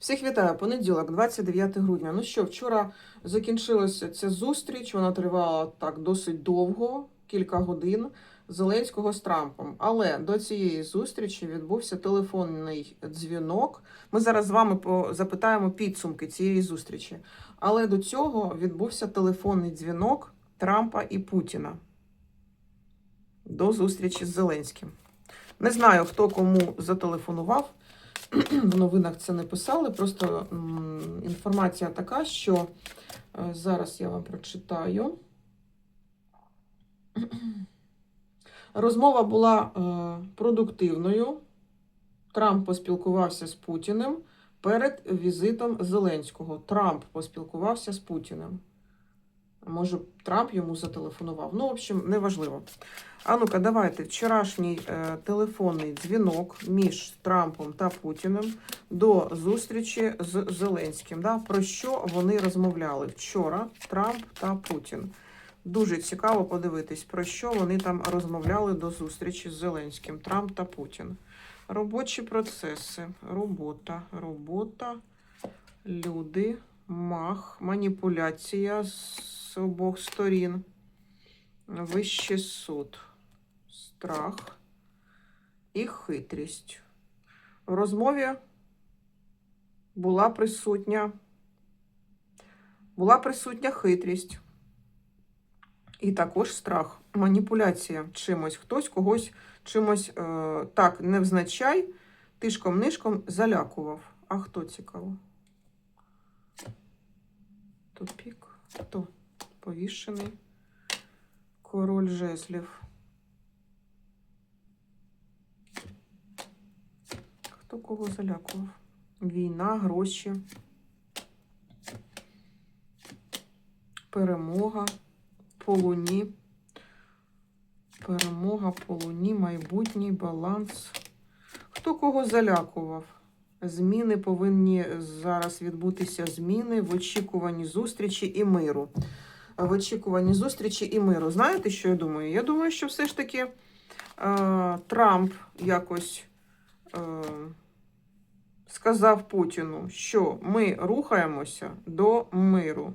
Всіх вітаю, понеділок, 29 грудня. Ну що, вчора закінчилася ця зустріч. Вона тривала так досить довго, кілька годин Зеленського з Трампом. Але до цієї зустрічі відбувся телефонний дзвінок. Ми зараз з вами запитаємо підсумки цієї зустрічі. Але до цього відбувся телефонний дзвінок Трампа і Путіна до зустрічі з Зеленським. Не знаю, хто кому зателефонував. В новинах це не писали. Просто інформація така, що е, зараз я вам прочитаю. Розмова була е, продуктивною. Трамп поспілкувався з Путіним перед візитом Зеленського. Трамп поспілкувався з Путіним. Може, Трамп йому зателефонував. Ну, в общем, неважливо. А ну-ка, давайте вчорашній е, телефонний дзвінок між Трампом та Путіним до зустрічі з Зеленським. Да? Про що вони розмовляли вчора Трамп та Путін. Дуже цікаво подивитись, про що вони там розмовляли до зустрічі з Зеленським. Трамп та Путін. Робочі процеси, робота, робота, люди, мах, маніпуляція з обох сторін. Вищий суд, страх і хитрість. В розмові була присутня, була присутня хитрість. І також страх, маніпуляція чимось, хтось когось чимось е, так невзначай, тишком-нишком залякував. А хто цікаво? Тупік. Хто? Повішений. Король жезлів. Хто кого залякував? Війна, гроші. Перемога по луні. Перемога по луні, майбутній баланс. Хто кого залякував? Зміни повинні зараз відбутися зміни в очікуванні зустрічі і миру в очікуванні зустрічі і миру. Знаєте, що я думаю? Я думаю, що все ж таки е, Трамп якось е, сказав Путіну, що ми рухаємося до миру.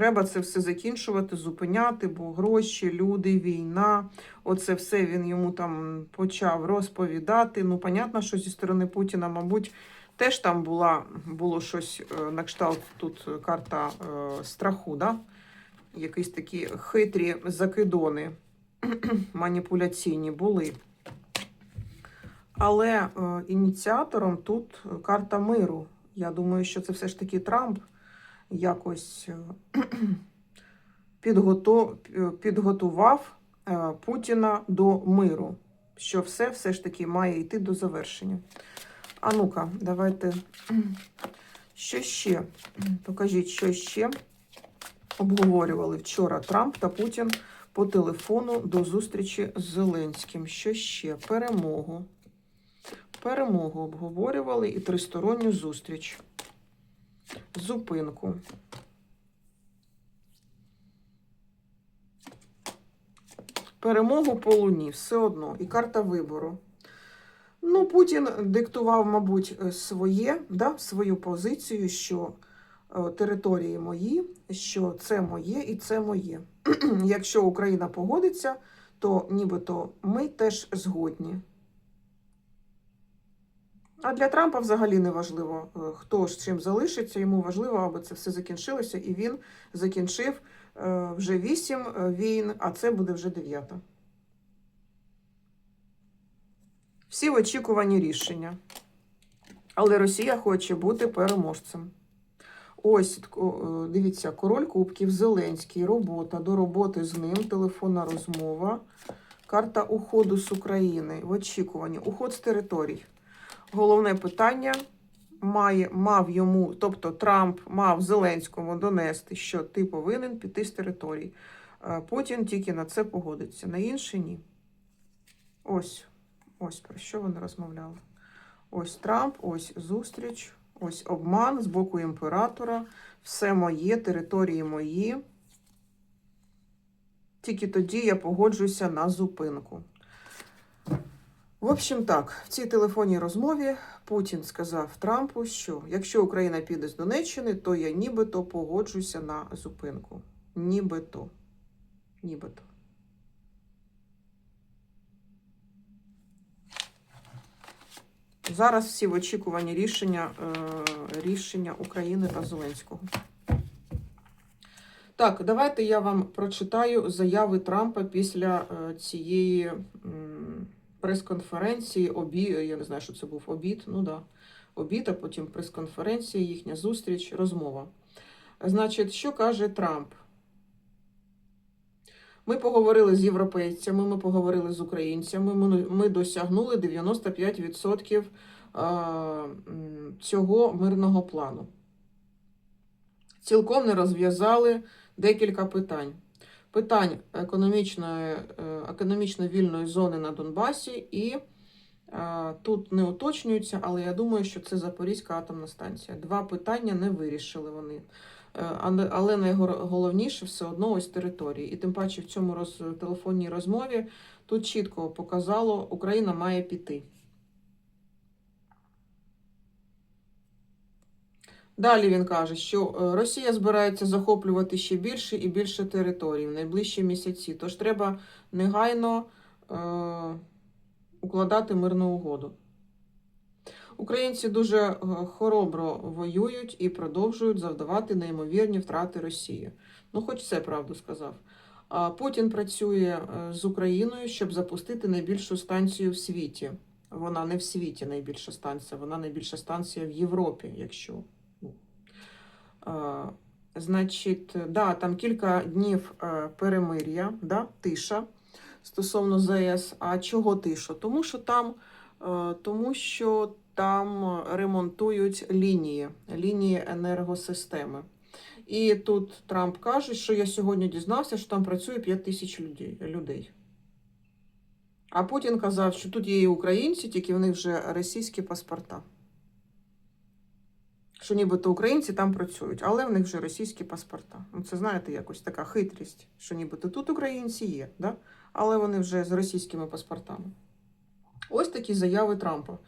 Треба це все закінчувати, зупиняти, бо гроші, люди, війна. Оце все він йому там почав розповідати. Ну, понятно, що зі сторони Путіна, мабуть, Теж там була, було щось е, на кшталт тут карта е, страху, да? якісь такі хитрі закидони маніпуляційні були. Але е, ініціатором тут карта миру. Я думаю, що це все ж таки Трамп якось е, підготував е, Путіна до миру, що все все ж таки має йти до завершення. А ну-ка, давайте. Що ще? Покажіть, що ще обговорювали вчора Трамп та Путін по телефону до зустрічі з Зеленським. Що ще? Перемогу. Перемогу обговорювали і тристоронню зустріч. Зупинку. Перемогу по луні, все одно. І карта вибору. Ну, Путін диктував, мабуть, своє, да, свою позицію, що е, території мої, що це моє і це моє. Якщо Україна погодиться, то нібито ми теж згодні. А для Трампа взагалі не важливо, е, хто з чим залишиться. Йому важливо, аби це все закінчилося, і він закінчив е, вже вісім е, війн, а це буде вже дев'ята. Всі в очікуванні рішення. Але Росія хоче бути переможцем. Ось, дивіться, король Кубків, Зеленський, робота, до роботи з ним, телефонна розмова, карта уходу з України в очікуванні, уход з територій. Головне питання має, мав йому, тобто Трамп мав Зеленському донести, що ти повинен піти з територій. Е, Путін тільки на це погодиться, на інше ні. Ось. Ось про що вони розмовляли. Ось Трамп, ось зустріч, ось обман з боку імператора. Все моє, території мої. Тільки тоді я погоджуюся на зупинку. В общем, так, в цій телефонній розмові Путін сказав Трампу, що якщо Україна піде з Донеччини, то я нібито погоджуся на зупинку. Нібито. Нібито. Зараз всі в очікуванні рішення, е, рішення України та Зеленського. Так, давайте я вам прочитаю заяви Трампа після е, цієї прес-конференції. Обі... Я не знаю, що це був обід. Ну да, обід, а потім прес-конференція, їхня зустріч, розмова. Значить, що каже Трамп? Ми поговорили з європейцями, ми поговорили з українцями. Ми, ми досягнули 95% е, цього мирного плану. Цілком не розв'язали декілька питань. Питань економічної, е, економічно вільної зони на Донбасі, і е, тут не уточнюється, але я думаю, що це Запорізька атомна станція. Два питання не вирішили вони. Е, але найголовніше все одно ось території. І тим паче в цьому роз, телефонній розмові тут чітко показало, Україна має піти. Далі він каже, що е, Росія збирається захоплювати ще більше і більше територій в найближчі місяці. Тож треба негайно е, укладати мирну угоду. Українці дуже е, хоробро воюють і продовжують завдавати неймовірні втрати Росії. Ну, хоч це правду сказав. А Путін працює е, з Україною, щоб запустити найбільшу станцію в світі. Вона не в світі найбільша станція, вона найбільша станція в Європі, якщо. Е, Значить, да, там кілька днів е, перемир'я, да, тиша стосовно ЗС. А чого тиша? Тому що там, е, тому що там ремонтують лінії, лінії енергосистеми. І тут Трамп каже, що я сьогодні дізнався, що там працює 5 тисяч людей. А Путін казав, що тут є і українці, тільки в них вже російські паспорта. Що нібито українці там працюють, але в них вже російські паспорта. Ну, це, знаєте, якось така хитрість, що нібито тут українці є, да? але вони вже з російськими паспортами. Ось такі заяви Трампа.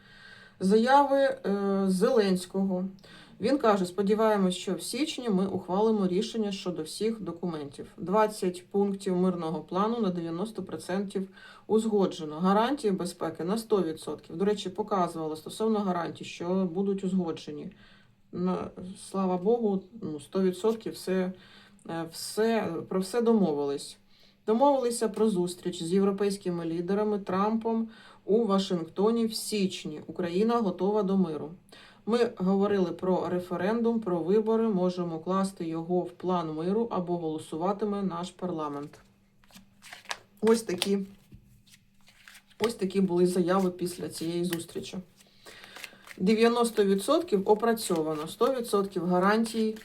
Заяви е, Зеленського. Він каже: сподіваємось, що в січні ми ухвалимо рішення щодо всіх документів. 20 пунктів мирного плану на 90% узгоджено. Гарантії безпеки на 100%. До речі, показувала стосовно гарантій, що будуть узгоджені. Слава Богу, ну, 100% все, е, все, про все домовились. Домовилися про зустріч з європейськими лідерами Трампом у Вашингтоні в січні. Україна готова до миру. Ми говорили про референдум, про вибори. Можемо класти його в план миру або голосуватиме наш парламент. Ось такі, ось такі були заяви після цієї зустрічі. 90% опрацьовано, 100% гарантій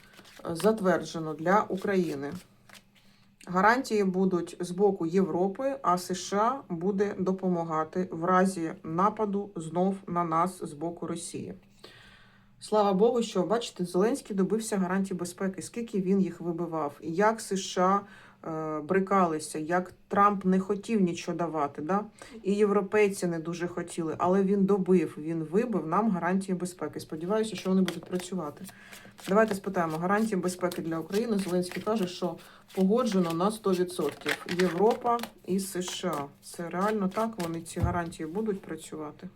е, затверджено для України. Гарантії будуть з боку Європи, а США буде допомагати в разі нападу знов на нас з боку Росії. Слава Богу, що бачите, Зеленський добився гарантій безпеки, скільки він їх вибивав, як США брикалися, як Трамп не хотів нічого давати. Да? І європейці не дуже хотіли, але він добив, він вибив нам гарантії безпеки. Сподіваюся, що вони будуть працювати. Давайте спитаємо, гарантії безпеки для України. Зеленський каже, що погоджено на 100%. Європа і США. Це реально так, вони ці гарантії будуть працювати.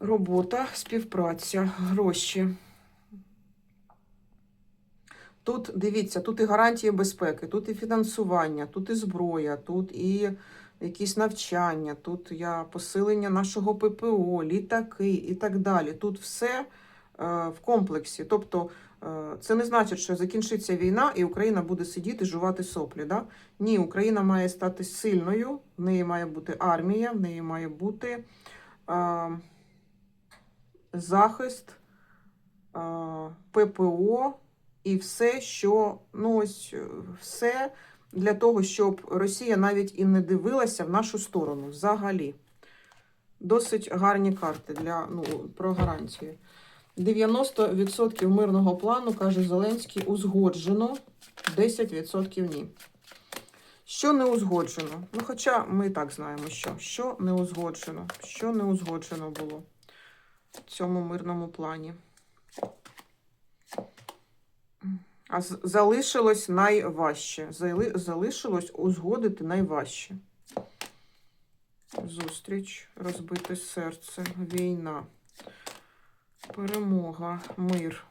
Робота, співпраця, гроші. Тут дивіться, тут і гарантії безпеки, тут і фінансування, тут і зброя, тут і якісь навчання, тут я посилення нашого ППО, літаки і так далі. Тут все е, в комплексі. Тобто е, це не значить, що закінчиться війна і Україна буде сидіти, жувати соплі. Да? Ні, Україна має стати сильною, в неї має бути армія, в неї має бути. Е, захист, ППО і все, що ну ось все для того, щоб Росія навіть і не дивилася в нашу сторону взагалі. Досить гарні карти для ну, про гарантії. 90% мирного плану, каже Зеленський, узгоджено, 10% ні. Що не узгоджено? Ну, хоча ми і так знаємо, що. Що не узгоджено? Що не узгоджено було в цьому мирному плані. А залишилось найважче. Залишилось узгодити найважче. Зустріч, розбите серце, війна, перемога, мир.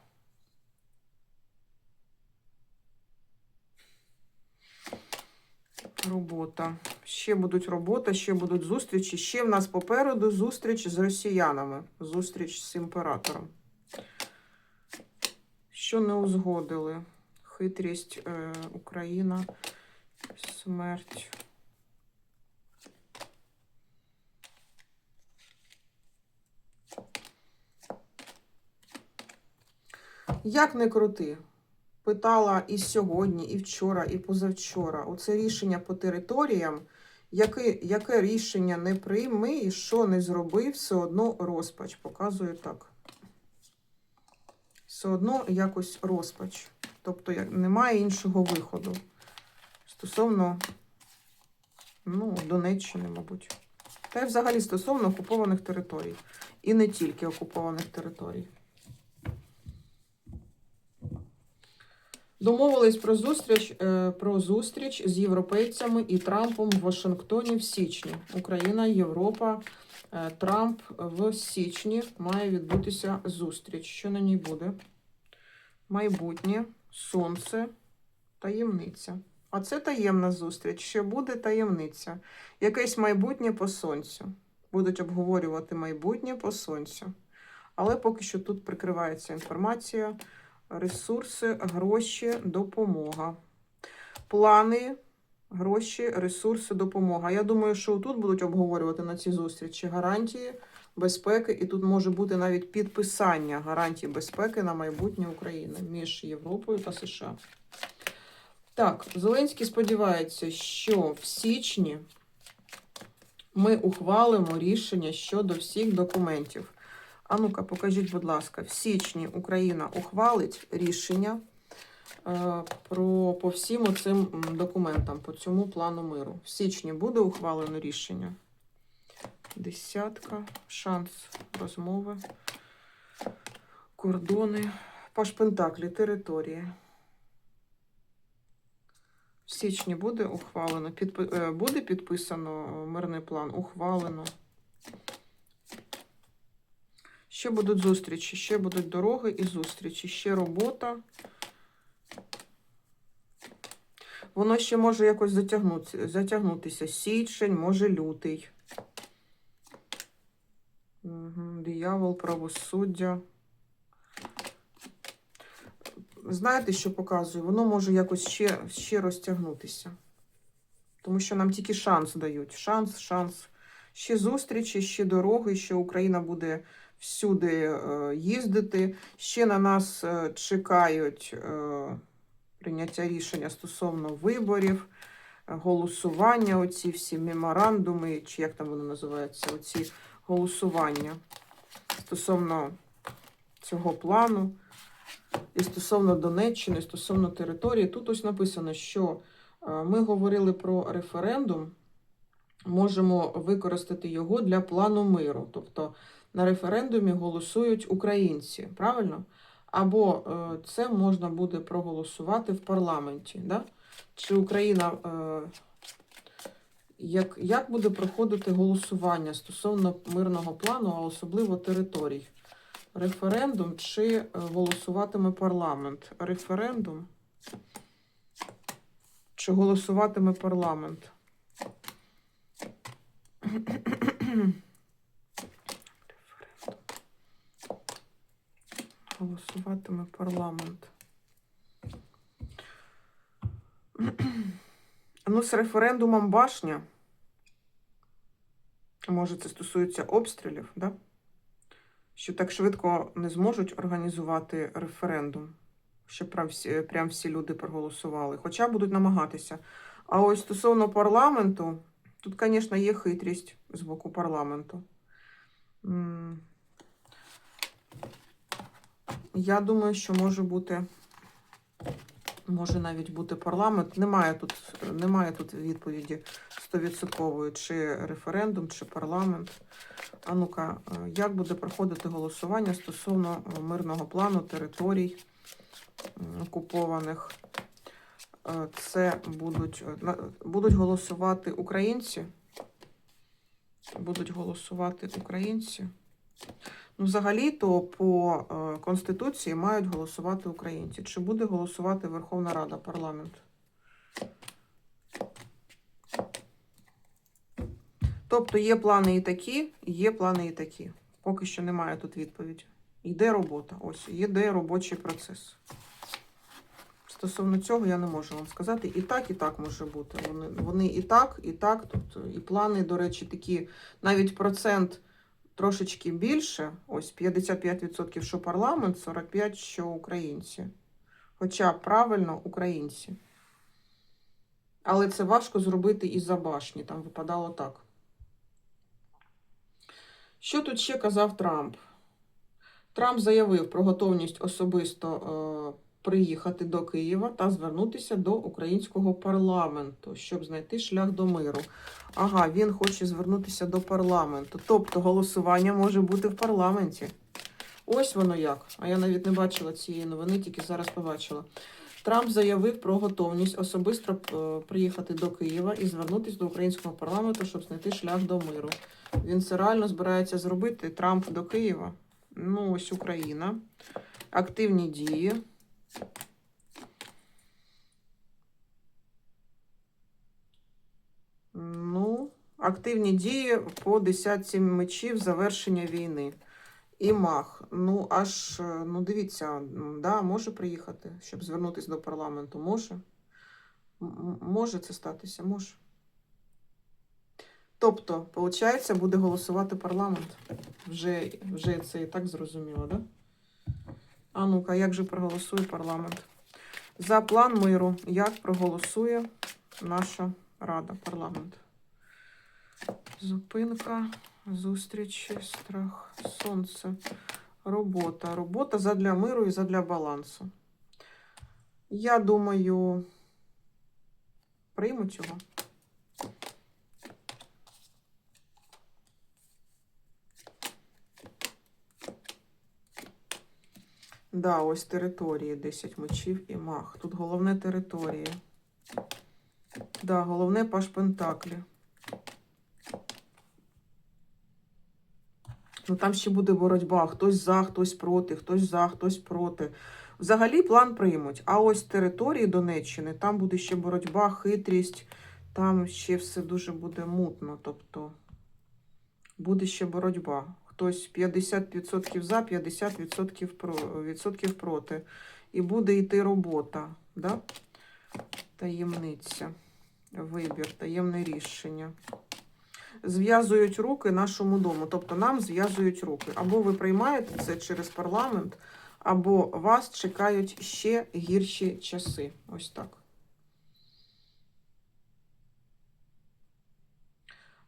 Робота. Ще будуть робота, ще будуть зустрічі. Ще в нас попереду зустріч з росіянами. Зустріч з імператором. Що не узгодили? Хитрість е, Україна, смерть. Як не крути? Питала і сьогодні, і вчора, і позавчора. Оце рішення по територіям. Яке, яке рішення не прийми і що не зроби, все одно розпач. Показую так. Все одно якось розпач. Тобто немає іншого виходу. Стосовно ну, Донеччини, мабуть. Та й взагалі стосовно окупованих територій. І не тільки окупованих територій. Домовились про зустріч, е, про зустріч з європейцями і Трампом в Вашингтоні в січні. Україна, Європа, е, Трамп в січні має відбутися зустріч. Що на ній буде? Майбутнє, сонце, таємниця. А це таємна зустріч. Ще буде таємниця. Якесь майбутнє по сонцю. Будуть обговорювати майбутнє по сонцю. Але поки що тут прикривається інформація ресурси, гроші, допомога. Плани, гроші, ресурси, допомога. Я думаю, що тут будуть обговорювати на цій зустрічі гарантії безпеки, і тут може бути навіть підписання гарантій безпеки на майбутнє України між Європою та США. Так, Зеленський сподівається, що в січні ми ухвалимо рішення щодо всіх документів. А ну-ка, покажіть, будь ласка, в січні Україна ухвалить рішення е, про, по всім оцим документам, по цьому плану миру. В січні буде ухвалено рішення. Десятка, шанс розмови, кордони, паш Пентаклі, території. В січні буде ухвалено, підпи... е, буде підписано мирний план, ухвалено. Ще будуть зустрічі, ще будуть дороги і зустрічі, ще робота. Воно ще може якось затягнути, затягнутися. Січень, може лютий. Угу. Диявол, правосуддя. Знаєте, що показує? Воно може якось ще, ще розтягнутися. Тому що нам тільки шанс дають. Шанс, шанс. Ще зустрічі, ще дороги, ще Україна буде всюди е, їздити. Ще на нас е, чекають е, прийняття рішення стосовно виборів, голосування, оці всі меморандуми, чи як там воно називається, оці голосування стосовно цього плану. І стосовно Донеччини, стосовно території, тут ось написано, що е, ми говорили про референдум, можемо використати його для плану миру. Тобто на референдумі голосують українці, правильно? Або е, це можна буде проголосувати в парламенті. Да? Чи Україна е, як, як буде проходити голосування стосовно мирного плану, а особливо територій? Референдум чи е, голосуватиме парламент? Референдум чи голосуватиме парламент? Голосуватиме парламент. Ну, з референдумом башня. Може, це стосується обстрілів, да? що так швидко не зможуть організувати референдум, щоб прям всі, прям всі люди проголосували. Хоча будуть намагатися. А ось стосовно парламенту, тут, звісно, є хитрість з боку парламенту. Я думаю, що може бути Може навіть бути парламент. Немає тут, немає тут відповіді стовідсоткової, чи референдум, чи парламент. А ну-ка, е, як буде проходити голосування стосовно е, мирного плану територій окупованих? Е, Це будуть, будуть голосувати українці. Будуть голосувати українці. Ну, взагалі-то по е, Конституції мають голосувати українці. Чи буде голосувати Верховна Рада, парламент? Тобто є плани і такі, є плани і такі. Поки що немає тут відповіді. Йде робота. Ось, йде робочий процес. Стосовно цього я не можу вам сказати. І так, і так може бути. Вони, вони і так, і так. Тобто, і плани, до речі, такі, навіть процент трошечки більше. Ось 55%, що парламент, 45% що українці. Хоча правильно українці. Але це важко зробити із-за башні. Там випадало так. Що тут ще казав Трамп? Трамп заявив про готовність особисто е, приїхати до Києва та звернутися до українського парламенту, щоб знайти шлях до миру. Ага, він хоче звернутися до парламенту. Тобто голосування може бути в парламенті. Ось воно як. А я навіть не бачила цієї новини, тільки зараз побачила. Трамп заявив про готовність особисто е, приїхати до Києва і звернутися до українського парламенту, щоб знайти шлях до миру. Він це реально збирається зробити. Трамп до Києва. Ну, ось Україна. Активні дії. Ну, активні дії по десятці мечів завершення війни. І мах. Ну, аж, е, ну дивіться, да, може приїхати, щоб звернутися до парламенту. Може. Може це статися, може. Тобто, виходить, буде голосувати парламент. Вже, вже це і так зрозуміло, да? А ну-ка, як же проголосує парламент? За план миру. Як проголосує наша Рада, парламент? Зупинка, зустрічі, страх, сонце, робота. Робота задля миру і задля балансу. Я думаю, приймуть його. Да, ось території 10 мечів і мах. Тут головне території. Да, головне паш Пентаклі. Ну там ще буде боротьба. Хтось за, хтось проти, хтось за, хтось проти. Взагалі план приймуть. А ось території Донеччини, там буде ще боротьба, хитрість, там ще все дуже буде мутно. Тобто буде ще боротьба. Хтось 50% за, 50% про, відсотків проти. І буде йти робота. Да? Таємниця. Вибір, таємне рішення. Зв'язують руки нашому дому. Тобто нам зв'язують руки. Або ви приймаєте це через парламент, або вас чекають ще гірші часи. Ось так.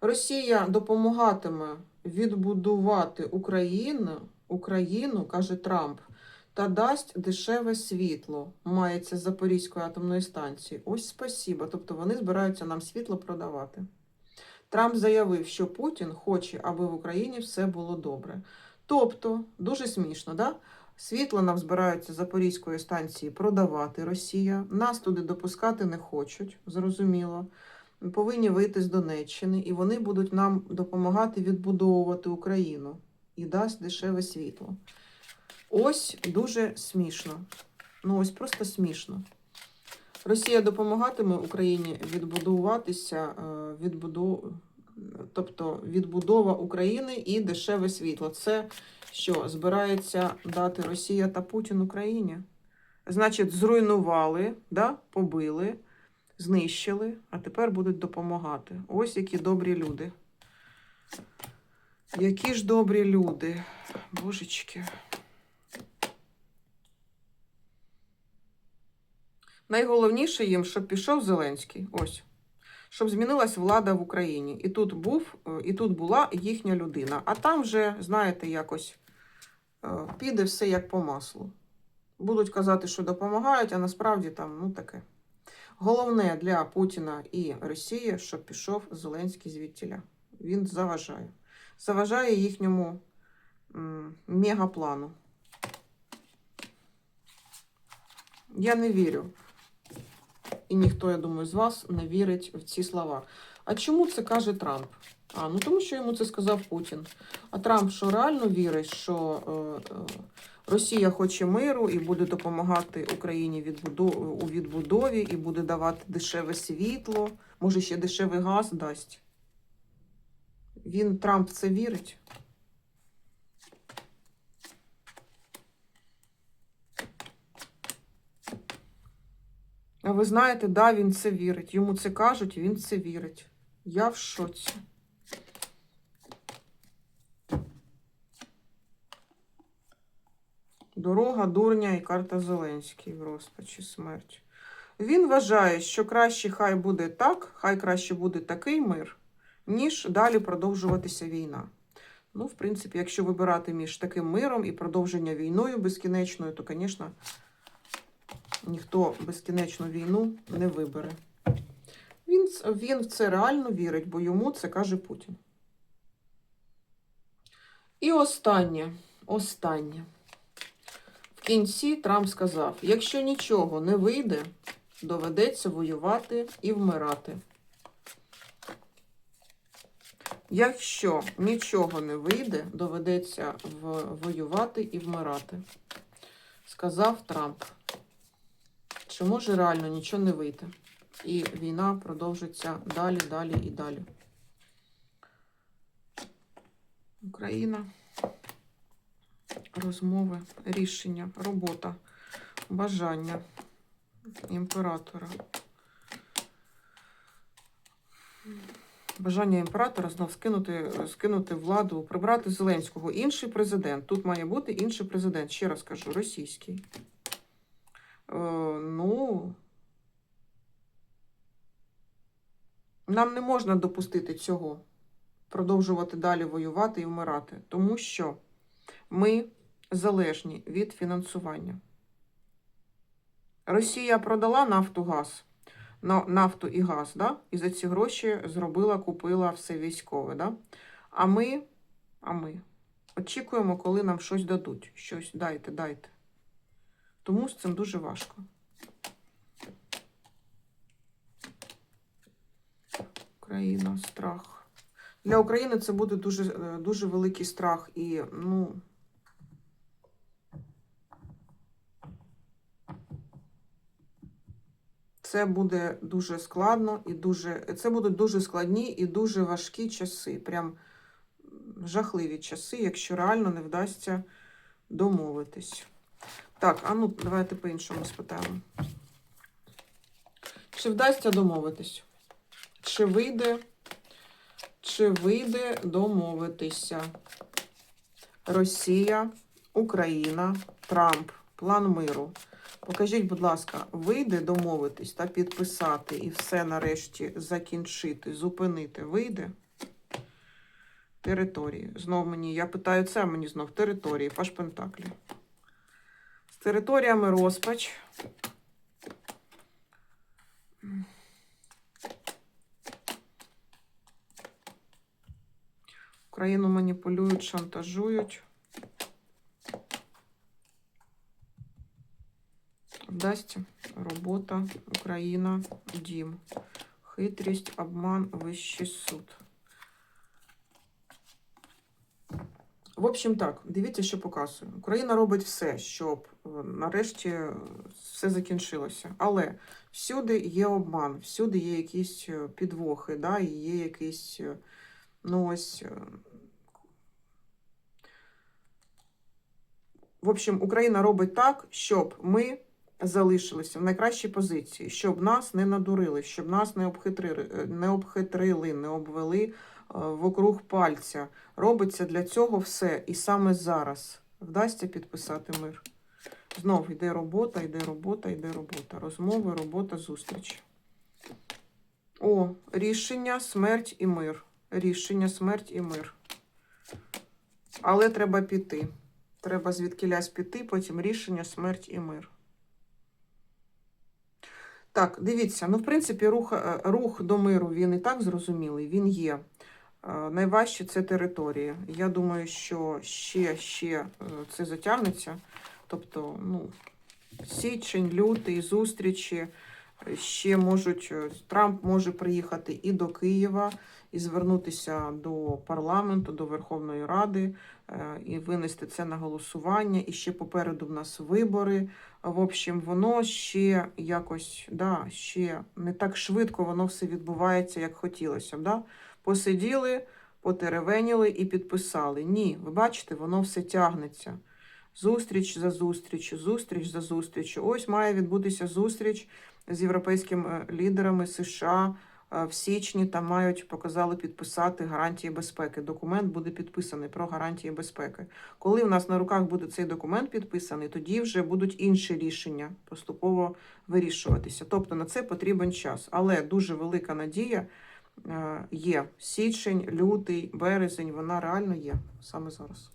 Росія допомагатиме відбудувати Україну, Україну, каже Трамп, та дасть дешеве світло. Мається Запорізької атомної станції. Ось спасіба. Тобто вони збираються нам світло продавати. Трамп заявив, що Путін хоче, аби в Україні все було добре. Тобто, дуже смішно, да? Світло нам збираються Запорізької станції продавати Росія. Нас туди допускати не хочуть, зрозуміло. Ми повинні вийти з Донеччини, і вони будуть нам допомагати відбудовувати Україну і дасть дешеве світло. Ось дуже смішно. Ну, ось просто смішно. Росія допомагатиме Україні відбудуватися, е, відбудов... тобто відбудова України і дешеве світло. Це що збирається дати Росія та Путін Україні? Значить, зруйнували, да? побили, знищили, а тепер будуть допомагати. Ось які добрі люди. Які ж добрі люди, божечки. Найголовніше їм, щоб пішов Зеленський. Ось. Щоб змінилась влада в Україні. І тут був, е, і тут була їхня людина. А там вже, знаєте, якось е, піде все як по маслу. Будуть казати, що допомагають, а насправді там ну таке. Головне для Путіна і Росії, щоб пішов Зеленський звідтіля. Він заважає. Заважає їхньому мегаплану. Я не вірю. І ніхто, я думаю, з вас не вірить в ці слова. А чому це каже Трамп? А, ну тому що йому це сказав Путін. А Трамп що реально вірить, що е, е, Росія хоче миру і буде допомагати Україні відбудо- у відбудові, і буде давати дешеве світло, може ще дешевий газ дасть. Він Трамп в це вірить. А ви знаєте, да, він це вірить. Йому це кажуть, він це вірить. Я в шоці. Дорога, дурня і карта Зеленський в розпачі смерть. Він вважає, що краще хай буде так, хай краще буде такий мир, ніж далі продовжуватися війна. Ну, в принципі, якщо вибирати між таким миром і продовження війною безкінечною, то, звісно, ніхто безкінечну війну не вибере. Він, він в це реально вірить, бо йому це каже Путін. І останнє, останнє. Кінці Трамп сказав: якщо нічого не вийде, доведеться воювати і вмирати. Якщо нічого не вийде, доведеться воювати і вмирати, сказав Трамп. Чи може реально нічого не вийти? І війна продовжиться далі, далі і далі. Україна. Розмови, рішення, робота, бажання імператора. Бажання імператора знов скинути, скинути владу, прибрати Зеленського. Інший президент. Тут має бути інший президент. Ще раз кажу, російський. Е, ну. Нам не можна допустити цього. Продовжувати далі воювати і вмирати. Тому що ми залежні від фінансування. Росія продала нафту газ, нафту і газ, да? і за ці гроші зробила, купила все військове. Да? А ми, а ми очікуємо, коли нам щось дадуть. Щось дайте, дайте. Тому з цим дуже важко. Україна, страх. Для України це буде дуже, е, дуже великий страх і, ну. Це буде дуже складно і дуже. Це будуть дуже складні і дуже важкі часи. Прям жахливі часи, якщо реально не вдасться домовитись. Так, а ну давайте по-іншому спитаємо. Чи вдасться домовитись? Чи вийде? Чи вийде домовитися? Росія, Україна, Трамп, план миру. Покажіть, будь ласка, вийде домовитись та підписати і все нарешті закінчити, зупинити. Вийде? Території. Знов мені, я питаю це, мені знов території, Паш Пентаклі. З територіями розпач. Україну маніпулюють, шантажують. Вдасться робота, Україна, дім. Хитрість, обман, вищий суд. В общем, так, дивіться, що показує. Україна робить все, щоб е, нарешті все закінчилося. Але всюди є обман, всюди є якісь е, підвохи, да, і є якісь, е, ну ось. В общем, Україна робить так, щоб ми залишилися в найкращій позиції, щоб нас не надурили, щоб нас не обхитрили, не обхитрили, не обвели е, вокруг пальця. Робиться для цього все. І саме зараз вдасться підписати мир. Знов йде робота, йде робота, йде робота. Розмови, робота, зустріч. О, рішення, смерть і мир. Рішення, смерть і мир. Але треба піти. Треба звідкилясь піти, потім рішення, смерть і мир. Так, дивіться, ну, в принципі, рух, е, рух до миру він і так зрозумілий, він є. Е, Найважче це території. Я думаю, що ще, ще е, це затягнеться. Тобто, ну, січень, лютий, зустрічі. Ще можуть, е, Трамп може приїхати і до Києва, і звернутися до парламенту, до Верховної Ради, е, і винести це на голосування. І ще попереду в нас вибори. В общем, воно ще якось, да, ще не так швидко воно все відбувається, як хотілося б. Да? Посиділи, потеревеніли і підписали. Ні, ви бачите, воно все тягнеться. Зустріч за зустрічю, зустріч за зустрічю. Ось має відбутися зустріч з європейськими лідерами США е, в січні. Там мають показали підписати гарантії безпеки. Документ буде підписаний про гарантії безпеки. Коли в нас на руках буде цей документ підписаний, тоді вже будуть інші рішення поступово вирішуватися. Тобто на це потрібен час. Але дуже велика надія е, є. Січень, лютий, березень, вона реально є саме зараз.